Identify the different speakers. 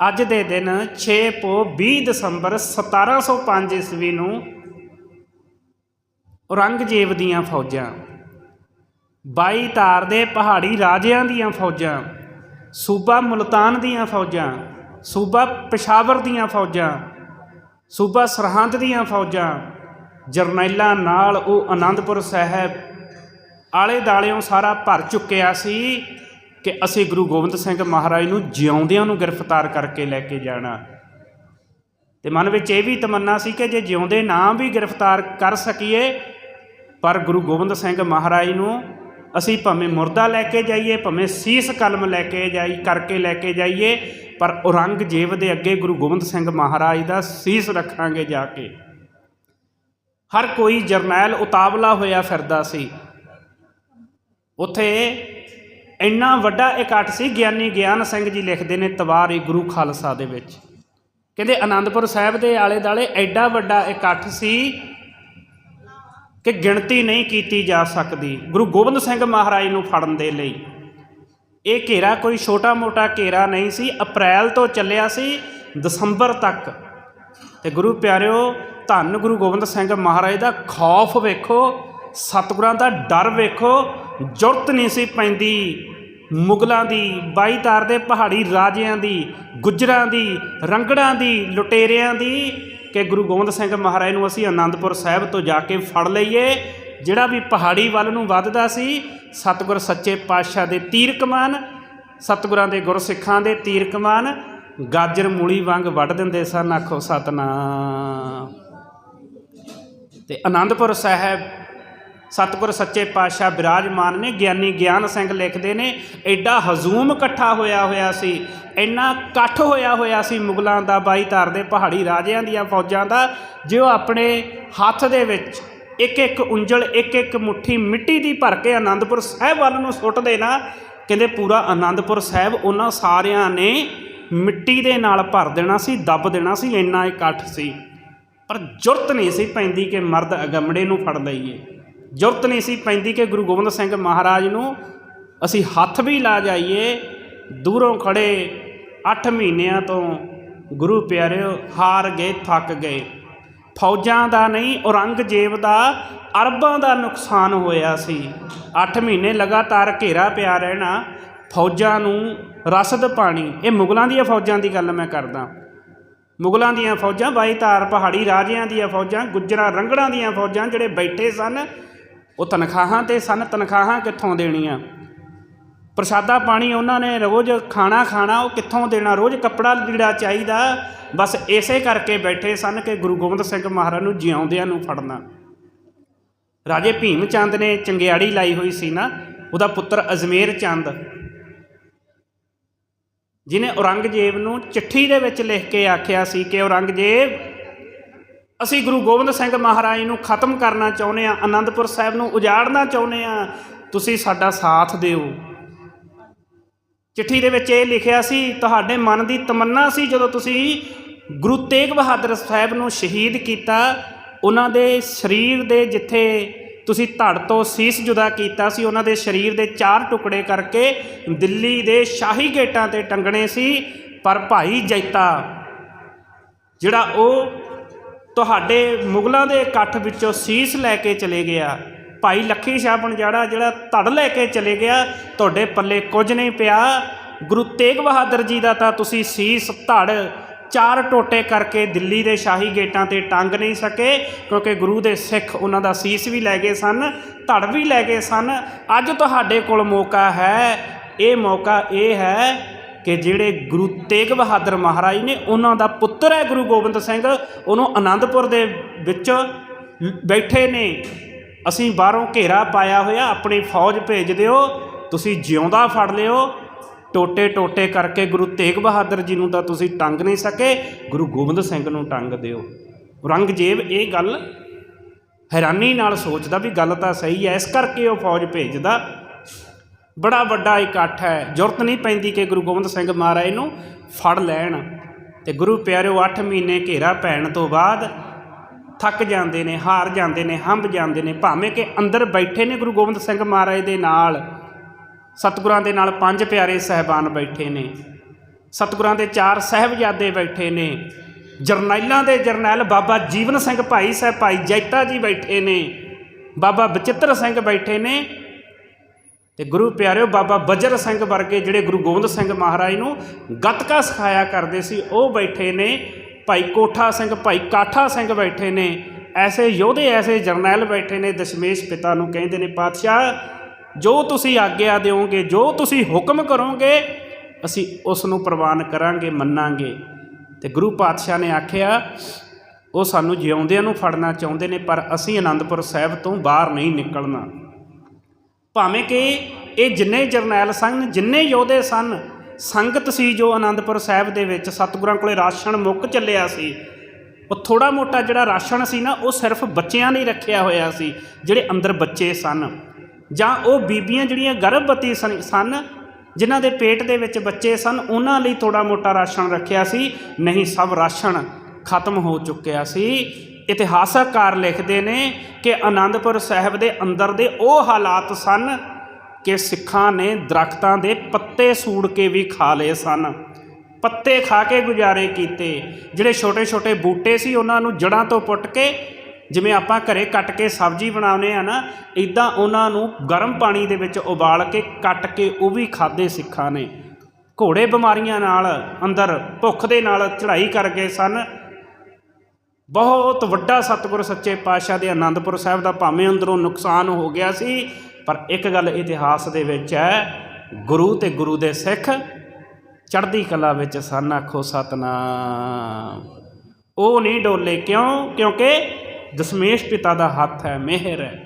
Speaker 1: ਅੱਜ ਦੇ ਦਿਨ 6 ਪੋ 20 ਦਸੰਬਰ 1705 ਈਸਵੀ ਨੂੰ ਔਰੰਗਜ਼ੇਬ ਦੀਆਂ ਫੌਜਾਂ 22 ਤਾਰ ਦੇ ਪਹਾੜੀ ਰਾਜਿਆਂ ਦੀਆਂ ਫੌਜਾਂ, ਸੂਬਾ ਮੁਲਤਾਨ ਦੀਆਂ ਫੌਜਾਂ, ਸੂਬਾ ਪਿਸ਼ਾਵਰ ਦੀਆਂ ਫੌਜਾਂ, ਸੂਬਾ ਸਰਹੰਦ ਦੀਆਂ ਫੌਜਾਂ, ਜਰਨੈਲਾਂ ਨਾਲ ਉਹ ਆਨੰਦਪੁਰ ਸਾਹਿਬ ਆਲੇ ਦਾਲਿਓਂ ਸਾਰਾ ਭਰ ਚੁੱਕਿਆ ਸੀ। ਕਿ ਅਸੀਂ ਗੁਰੂ ਗੋਬਿੰਦ ਸਿੰਘ ਮਹਾਰਾਜ ਨੂੰ ਜਿਉਂਦਿਆਂ ਨੂੰ ਗ੍ਰਿਫਤਾਰ ਕਰਕੇ ਲੈ ਕੇ ਜਾਣਾ। ਤੇ ਮਨ ਵਿੱਚ ਇਹ ਵੀ ਤਮੰਨਾ ਸੀ ਕਿ ਜੇ ਜਿਉਂਦੇ ਨਾ ਵੀ ਗ੍ਰਿਫਤਾਰ ਕਰ ਸਕੀਏ, ਪਰ ਗੁਰੂ ਗੋਬਿੰਦ ਸਿੰਘ ਮਹਾਰਾਜ ਨੂੰ ਅਸੀਂ ਭਾਵੇਂ ਮੁਰਦਾ ਲੈ ਕੇ ਜਾਈਏ, ਭਾਵੇਂ ਸੀਸ ਕਲਮ ਲੈ ਕੇ ਜਾਈ, ਕਰਕੇ ਲੈ ਕੇ ਜਾਈਏ, ਪਰ ਔਰੰਗਜ਼ੇਬ ਦੇ ਅੱਗੇ ਗੁਰੂ ਗੋਬਿੰਦ ਸਿੰਘ ਮਹਾਰਾਜ ਦਾ ਸੀਸ ਰੱਖਾਂਗੇ ਜਾ ਕੇ। ਹਰ ਕੋਈ ਜਰਨੈਲ ਉਤਾਵਲਾ ਹੋਇਆ ਫਿਰਦਾ ਸੀ। ਉੱਥੇ ਇੰਨਾ ਵੱਡਾ ਇਕੱਠ ਸੀ, ਗਿਆਨੀ ਗਿਆਨ ਸਿੰਘ ਜੀ ਲਿਖਦੇ ਨੇ ਤਵਾਰੀ ਗੁਰੂ ਖਾਲਸਾ ਦੇ ਵਿੱਚ। ਕਹਿੰਦੇ ਆਨੰਦਪੁਰ ਸਾਹਿਬ ਦੇ ਆਲੇ ਦਾਲੇ ਐਡਾ ਵੱਡਾ ਇਕੱਠ ਸੀ ਕਿ ਗਿਣਤੀ ਨਹੀਂ ਕੀਤੀ ਜਾ ਸਕਦੀ। ਗੁਰੂ ਗੋਬਿੰਦ ਸਿੰਘ ਮਹਾਰਾਜ ਨੂੰ ਫੜਨ ਦੇ ਲਈ। ਇਹ ਘੇਰਾ ਕੋਈ ਛੋਟਾ-ਮੋਟਾ ਘੇਰਾ ਨਹੀਂ ਸੀ, ਅਪ੍ਰੈਲ ਤੋਂ ਚੱਲਿਆ ਸੀ, ਦਸੰਬਰ ਤੱਕ। ਤੇ ਗੁਰੂ ਪਿਆਰਿਓ, ਧੰਨ ਗੁਰੂ ਗੋਬਿੰਦ ਸਿੰਘ ਮਹਾਰਾਜ ਦਾ ਖੌਫ ਵੇਖੋ, ਸਤਿਗੁਰਾਂ ਦਾ ਡਰ ਵੇਖੋ ਜੁਰਤ ਨਹੀਂ ਸੀ ਪੈਂਦੀ। ਮੁਗਲਾਂ ਦੀ ਬਾਈ ਤਾਰ ਦੇ ਪਹਾੜੀ ਰਾਜਿਆਂ ਦੀ, ਗੁੱਜਰਾਂ ਦੀ, ਰੰਗੜਾਂ ਦੀ, ਲੁਟੇਰਿਆਂ ਦੀ ਕਿ ਗੁਰੂ ਗੋਬਿੰਦ ਸਿੰਘ ਮਹਾਰਾਜ ਨੂੰ ਅਸੀਂ ਆਨੰਦਪੁਰ ਸਾਹਿਬ ਤੋਂ ਜਾ ਕੇ ਫੜ ਲਈਏ। ਜਿਹੜਾ ਵੀ ਪਹਾੜੀ ਵੱਲ ਨੂੰ ਵੱਧਦਾ ਸੀ, ਸਤਿਗੁਰ ਸੱਚੇ ਪਾਤਸ਼ਾਹ ਦੇ ਤੀਰ ਕਮਾਨ ਸਤਿਗੁਰਾਂ ਦੇ ਗੁਰਸਿੱਖਾਂ ਦੇ ਤੀਰ ਕਮਾਨ ਗਾਜਰ ਮੂਲੀ ਵਾਂਗ ਵੱਢ ਦਿੰਦੇ ਸਨ। ਆਖੋ ਸਤਨਾਮ। ਤੇ ਆਨੰਦਪੁਰ ਸਾਹਿਬ ਸਤਿਗੁਰ ਸੱਚੇ ਪਾਤਸ਼ਾਹ ਬਿਰਾਜਮਾਨ ਨੇ, ਗਿਆਨੀ ਗਿਆਨ ਸਿੰਘ ਲਿਖਦੇ ਨੇ ਐਡਾ ਹਜ਼ੂਮ ਇਕੱਠਾ ਹੋਇਆ ਹੋਇਆ ਸੀ, ਇੰਨਾ ਇਕੱਠ ਹੋਇਆ ਹੋਇਆ ਸੀ ਮੁਗਲਾਂ ਦਾ ਬਾਈ ਧਾਰ ਦੇ ਪਹਾੜੀ ਰਾਜਿਆਂ ਦੀਆਂ ਫੌਜਾਂ ਦਾ ਜੋ ਆਪਣੇ ਹੱਥ ਦੇ ਵਿੱਚ ਇੱਕ ਇੱਕ ਉਂਜਲ ਇੱਕ ਇੱਕ ਮੁਠੀ ਮਿੱਟੀ ਦੀ ਭਰ ਕੇ ਆਨੰਦਪੁਰ ਸਾਹਿਬ ਵੱਲ ਨੂੰ ਸੁੱਟਦੇ ਨਾ, ਕਹਿੰਦੇ ਪੂਰਾ ਆਨੰਦਪੁਰ ਸਾਹਿਬ ਉਹਨਾਂ ਸਾਰਿਆਂ ਨੇ ਮਿੱਟੀ ਦੇ ਨਾਲ ਭਰ ਦੇਣਾ ਸੀ, ਦੱਬ ਦੇਣਾ ਸੀ, ਇੰਨਾ ਇਕੱਠ ਸੀ। ਪਰ ਜੁਰਤ ਨਹੀਂ ਸੀ ਪੈਂਦੀ ਕਿ ਮਰਦ ਅਗੰਮੜੇ ਨੂੰ ਫੜ ਲਈਏ। ਜ਼ਰੂਰਤ ਨਹੀਂ ਸੀ ਪੈਂਦੀ ਕਿ ਗੁਰੂ ਗੋਬਿੰਦ ਸਿੰਘ ਮਹਾਰਾਜ ਨੂੰ ਅਸੀਂ ਹੱਥ ਵੀ ਲਾ ਜਾਈਏ, ਦੂਰੋਂ ਖੜੇ 8 ਮਹੀਨਿਆਂ ਤੋਂ ਗੁਰੂ ਪਿਆਰਿਓ, ਹਾਰ ਗਏ, ਥੱਕ ਗਏ। ਫੌਜਾਂ ਦਾ ਨਹੀਂ, ਔਰੰਗਜ਼ੇਬ ਦਾ, ਅਰਬਾਂ ਦਾ ਨੁਕਸਾਨ ਹੋਇਆ ਸੀ। 8 ਮਹੀਨੇ ਲਗਾਤਾਰ ਘੇਰਾ ਪਿਆ ਰਹਿਣਾ, ਫੌਜਾਂ ਨੂੰ ਰਸਦ ਪਾਣੀ। ਇਹ ਮੁਗਲਾਂ ਦੀਆਂ ਫੌਜਾਂ ਦੀ ਗੱਲ ਮੈਂ ਕਰਦਾ। ਮੁਗਲਾਂ ਦੀਆਂ ਫੌਜਾਂ ਬਾਈਧਾਰ ਪਹਾੜੀ ਰਾਜਿਆਂ ਦੀਆਂ ਫੌਜਾਂ, ਗੁੱਜਰਾਂ ਰੰਗੜਾਂ ਦੀਆਂ ਫੌਜਾਂ ਜਿਹੜੇ ਬੈਠੇ ਸਨ ਉਹ ਤਨਖਾਹਾਂ ਤੇ ਸਨ, ਤਨਖਾਹਾਂ ਕਿੱਥੋਂ ਦੇਣੀਆਂ? ਪ੍ਰਸ਼ਾਦਾ ਪਾਣੀ ਉਹਨਾਂ ਨੇ ਰੋਜ਼ ਖਾਣਾ ਖਾਣਾ, ਉਹ ਕਿੱਥੋਂ ਦੇਣਾ? ਰੋਜ਼ ਕੱਪੜਾ ਲੀੜਾ ਚਾਹੀਦਾ, ਬਸ ਇਸੇ ਕਰਕੇ ਬੈਠੇ ਸਨ ਕਿ ਗੁਰੂ ਗੋਬਿੰਦ ਸਿੰਘ ਮਹਾਰਾਜ ਨੂੰ ਜਿਉਂਦਿਆਂ ਨੂੰ ਫੜਨਾ। ਰਾਜੇ ਭੀਮ ਚੰਦ ਨੇ ਚੰਗਿਆੜੀ ਲਾਈ ਹੋਈ ਸੀ ਨਾ, ਉਹਦਾ ਪੁੱਤਰ ਅਜਮੇਰ ਚੰਦ। ਜਿਨੇ ਔਰੰਗਜ਼ੇਬ ਨੂੰ ਚਿੱਠੀ ਦੇ ਵਿੱਚ ਲਿਖ ਕੇ ਆਖਿਆ ਸੀ ਕਿ ਔਰੰਗਜ਼ੇਬ ਅਸੀਂ ਗੁਰੂ ਗੋਬਿੰਦ ਸਿੰਘ ਮਹਾਰਾਜ ਨੂੰ ਖਤਮ ਕਰਨਾ ਚਾਹੁੰਦੇ ਆ ਆਨੰਦਪੁਰ ਸਾਹਿਬ ਨੂੰ ਉਜਾੜਨਾ ਚਾਹੁੰਦੇ ਆ ਤੁਸੀਂ ਸਾਡਾ ਸਾਥ ਦਿਓ। ਚਿੱਠੀ ਦੇ ਵਿੱਚ ਇਹ ਲਿਖਿਆ ਸੀ, ਤੁਹਾਡੇ ਮਨ ਦੀ ਤਮੰਨਾ ਸੀ ਜਦੋਂ ਤੁਸੀਂ ਗੁਰੂ ਤੇਗ ਬਹਾਦਰ ਸਾਹਿਬ ਨੂੰ ਸ਼ਹੀਦ ਕੀਤਾ, ਉਹਨਾਂ ਦੇ ਸਰੀਰ ਦੇ ਜਿੱਥੇ ਤੁਸੀਂ ਧੜ ਤੋਂ ਸੀਸ ਜੁਦਾ ਕੀਤਾ ਸੀ, ਉਹਨਾਂ ਦੇ ਸਰੀਰ ਦੇ ਚਾਰ ਟੁਕੜੇ ਕਰਕੇ ਦਿੱਲੀ ਦੇ ਸ਼ਾਹੀ ਗੇਟਾਂ ਤੇ ਟੰਗਣੇ ਸੀ, ਪਰ ਭਾਈ ਜੈਤਾ, ਜਿਹੜਾ ਉਹ ਤੁਹਾਡੇ ਮੁਗਲਾਂ ਦੇ ਇਕੱਠ ਵਿੱਚੋਂ ਸੀਸ ਲੈ ਕੇ ਚਲੇ ਗਿਆ। ਭਾਈ ਲੱਖੀ ਸ਼ਾਹ ਬਣਜਾੜਾ ਜਿਹੜਾ ਧੜ ਲੈ ਕੇ ਚਲੇ ਗਿਆ, ਤੁਹਾਡੇ ਪੱਲੇ ਕੁਝ ਨਹੀਂ ਪਿਆ। ਗੁਰੂ ਤੇਗ ਬਹਾਦਰ ਜੀ ਦਾ ਤਾਂ ਤੁਸੀਂ ਸੀਸ, ਧੜ, ਚਾਰ ਟੋਟੇ ਕਰਕੇ ਦਿੱਲੀ ਦੇ ਸ਼ਾਹੀ ਗੇਟਾਂ ਤੇ ਟੰਗ ਨਹੀਂ ਸਕੇ, ਕਿਉਂਕਿ ਗੁਰੂ ਦੇ ਸਿੱਖ ਉਹਨਾਂ ਦਾ ਸੀਸ ਵੀ ਲੈ ਗਏ ਸਨ, ਧੜ ਵੀ ਲੈ ਗਏ ਸਨ। ਅੱਜ ਤੁਹਾਡੇ ਕੋਲ ਮੌਕਾ ਹੈ, ਇਹ ਮੌਕਾ ਇਹ ਹੈ ਕਿ ਜਿਹੜੇ ਗੁਰੂ ਤੇਗ ਬਹਾਦਰ ਮਹਾਰਾਜ ਨੇ ਉਹਨਾਂ ਦਾ ਪੁੱਤਰ ਹੈ ਗੁਰੂ ਗੋਬਿੰਦ ਸਿੰਘ, ਉਹਨੂੰ ਆਨੰਦਪੁਰ ਦੇ ਵਿੱਚ ਬੈਠੇ ਨੇ। ਅਸੀਂ ਬਾਹਰੋਂ ਘੇਰਾ ਪਾਇਆ ਹੋਇਆ, ਆਪਣੀ ਫੌਜ ਭੇਜ ਦਿਓ, ਤੁਸੀਂ ਜਿਉਂਦਾ ਫੜ ਲਿਓ। ਟੋਟੇ ਟੋਟੇ ਕਰਕੇ ਗੁਰੂ ਤੇਗ ਬਹਾਦਰ ਜੀ ਨੂੰ ਤਾਂ ਤੁਸੀਂ ਟੰਗ ਨਹੀਂ ਸਕੇ, ਗੁਰੂ ਗੋਬਿੰਦ ਸਿੰਘ ਨੂੰ ਟੰਗ ਦਿਓ। ਔਰੰਗਜ਼ੇਬ ਇਹ ਗੱਲ ਹੈਰਾਨੀ ਨਾਲ ਸੋਚਦਾ ਵੀ ਗੱਲ ਤਾਂ ਸਹੀ ਹੈ, ਇਸ ਕਰਕੇ ਉਹ ਫੌਜ ਭੇਜਦਾ। ਬੜਾ ਵੱਡਾ ਇਕੱਠ ਹੈ। ਜ਼ਰੂਰਤ ਨਹੀਂ ਪੈਂਦੀ ਕਿ ਗੁਰੂ ਗੋਬਿੰਦ ਸਿੰਘ ਮਹਾਰਾਜ ਨੂੰ ਫੜ ਲੈਣ। ਤੇ ਗੁਰੂ ਪਿਆਰਿਓ 8 ਮਹੀਨੇ ਘੇਰਾ ਪੈਣ ਤੋਂ ਬਾਅਦ ਥੱਕ ਜਾਂਦੇ ਨੇ, ਹਾਰ ਜਾਂਦੇ ਨੇ, ਹੰਬ ਜਾਂਦੇ ਨੇ। ਭਾਵੇਂ ਕਿ ਅੰਦਰ ਬੈਠੇ ਨੇ ਗੁਰੂ ਗੋਬਿੰਦ ਸਿੰਘ ਮਹਾਰਾਜ ਦੇ ਨਾਲ, ਸਤਿਗੁਰਾਂ ਦੇ ਨਾਲ ਪੰਜ ਪਿਆਰੇ ਸਹਿਬਾਨ ਬੈਠੇ ਨੇ। ਸਤਿਗੁਰਾਂ ਦੇ ਚਾਰ ਸਹਿਬਜ਼ਾਦੇ ਬੈਠੇ ਨੇ। ਜਰਨੈਲਾਂ ਦੇ ਜਰਨੈਲ ਬਾਬਾ ਜੀਵਨ ਸਿੰਘ ਭਾਈ ਸਾਹਿਬ, ਭਾਈ ਜੈਤਾ ਜੀ ਬੈਠੇ ਨੇ। ਬਾਬਾ ਬਚਿੱਤਰ ਸਿੰਘ ਬੈਠੇ ਨੇ। ਤੇ ਗੁਰੂ ਪਿਆਰਿਓ, ਬਾਬਾ ਬਜਰ ਸਿੰਘ ਵਰਗੇ ਜਿਹੜੇ ਗੁਰੂ ਗੋਬਿੰਦ ਸਿੰਘ ਮਹਾਰਾਜ ਨੂੰ ਗੱਤਕਾ ਸਿਖਾਇਆ ਕਰਦੇ ਸੀ, ਉਹ ਬੈਠੇ ਨੇ, ਭਾਈ ਕੋਠਾ ਸਿੰਘ, ਭਾਈ ਕਾਠਾ ਸਿੰਘ ਬੈਠੇ ਨੇ, ਐਸੇ ਯੋਧੇ, ਐਸੇ ਜਰਨੈਲ ਬੈਠੇ ਨੇ, ਦਸ਼ਮੇਸ਼ ਪਿਤਾ ਨੂੰ ਕਹਿੰਦੇ ਨੇ, ਪਾਤਸ਼ਾਹ, ਜੋ ਤੁਸੀਂ ਆਗਿਆ ਦਿਓਗੇ, ਜੋ ਤੁਸੀਂ ਹੁਕਮ ਕਰੋਗੇ, ਅਸੀਂ ਉਸ ਨੂੰ ਪ੍ਰਵਾਨ ਕਰਾਂਗੇ, ਮੰਨਾਂਗੇ। ਤੇ ਗੁਰੂ ਪਾਤਸ਼ਾਹ ਨੇ ਆਖਿਆ, ਉਹ ਸਾਨੂੰ ਜਿਉਂਦਿਆਂ ਨੂੰ ਫੜਨਾ ਚਾਹੁੰਦੇ ਨੇ, ਪਰ ਅਸੀਂ ਆਨੰਦਪੁਰ ਸਾਹਿਬ ਤੋਂ ਬਾਹਰ ਨਹੀਂ ਨਿਕਲਣਾ। ਭਾਵੇਂ ਕਿ ਇਹ ਜਿੰਨੇ ਜਰਨੈਲ ਸਨ, ਜਿੰਨੇ ਯੋਧੇ ਸਨ, ਸੰਗਤ ਸੀ ਜੋ ਆਨੰਦਪੁਰ ਸਾਹਿਬ ਦੇ ਵਿੱਚ ਸਤਿਗੁਰਾਂ ਕੋਲੇ ਰਾਸ਼ਨ ਮੁੱਕ ਚੱਲਿਆ ਸੀ। ਉਹ ਥੋੜਾ ਮੋਟਾ ਜਿਹੜਾ ਰਾਸ਼ਨ ਸੀ ਨਾ, ਉਹ ਸਿਰਫ ਬੱਚਿਆਂ ਲਈ ਰੱਖਿਆ ਹੋਇਆ ਸੀ, ਜਿਹੜੇ ਅੰਦਰ ਬੱਚੇ ਸਨ। ਜਾਂ ਉਹ ਬੀਬੀਆਂ ਜਿਹੜੀਆਂ ਗਰਭਵਤੀ ਸਨ ਸਨ, ਜਿਨ੍ਹਾਂ ਦੇ ਪੇਟ ਦੇ ਵਿੱਚ ਬੱਚੇ ਸਨ, ਉਹਨਾਂ ਲਈ ਥੋੜਾ ਮੋਟਾ ਰਾਸ਼ਨ ਰੱਖਿਆ ਸੀ। ਨਹੀਂ, ਸਭ ਰਾਸ਼ਨ ਖਤਮ ਹੋ ਚੁੱਕਿਆ ਸੀ। ਇਤਿਹਾਸਕਾਰ ਲਿਖਦੇ ਨੇ ਕਿ ਆਨੰਦਪੁਰ ਸਾਹਿਬ ਦੇ ਅੰਦਰ ਦੇ ਉਹ ਹਾਲਾਤ ਸਨ ਕਿ ਸਿੱਖਾਂ ਨੇ ਦਰਖਤਾਂ ਦੇ ਪੱਤੇ ਸੂੜ ਕੇ ਵੀ ਖਾ ਲਏ ਸਨ। ਪੱਤੇ ਖਾ ਕੇ ਗੁਜ਼ਾਰੇ ਕੀਤੇ। ਜਿਹੜੇ ਛੋਟੇ-ਛੋਟੇ ਬੂਟੇ ਸੀ, ਉਹਨਾਂ ਨੂੰ ਜੜਾਂ ਤੋਂ ਪੁੱਟ ਕੇ, ਜਿਵੇਂ ਆਪਾਂ ਘਰੇ ਕੱਟ ਕੇ ਸਬਜ਼ੀ ਬਣਾਉਂਦੇ ਆ ਨਾ ਇਦਾਂ ਉਹਨਾਂ ਨੂੰ ਗਰਮ ਪਾਣੀ ਦੇ ਵਿੱਚ ਉਬਾਲ ਕੇ ਕੱਟ ਕੇ ਉਹ ਵੀ ਖਾਦੇ ਸਿੱਖਾਂ ਨੇ। ਘੋੜੇ ਬਿਮਾਰੀਆਂ ਨਾਲ ਅੰਦਰ ਭੁੱਖ ਦੇ ਨਾਲ ਚੜ੍ਹਾਈ ਕਰ ਗਏ ਸਨ। ਬਹੁਤ ਵੱਡਾ ਸਤਿਗੁਰ ਸੱਚੇ ਪਾਤਸ਼ਾਹ ਦੇ ਆਨੰਦਪੁਰ ਸਾਹਿਬ ਦਾ ਭਾਵੇਂ ਅੰਦਰੋਂ ਨੁਕਸਾਨ ਹੋ ਗਿਆ ਸੀ, ਪਰ ਇੱਕ ਗੱਲ ਇਤਿਹਾਸ ਦੇ ਵਿੱਚ ਹੈ, ਗੁਰੂ ਤੇ ਗੁਰੂ ਦੇ ਸਿੱਖ ਚੜ੍ਹਦੀ ਕਲਾ ਵਿੱਚ ਸਨ, ਆਖੋ ਸਤਨਾਮ। ਉਹ ਨਹੀਂ ਡੋਲੇ ਕਿਉਂ? ਕਿਉਂਕਿ ਦਸ਼ਮੇਸ਼ ਪਿਤਾ ਦਾ ਹੱਥ ਹੈ, ਮਿਹਰ ਹੈ।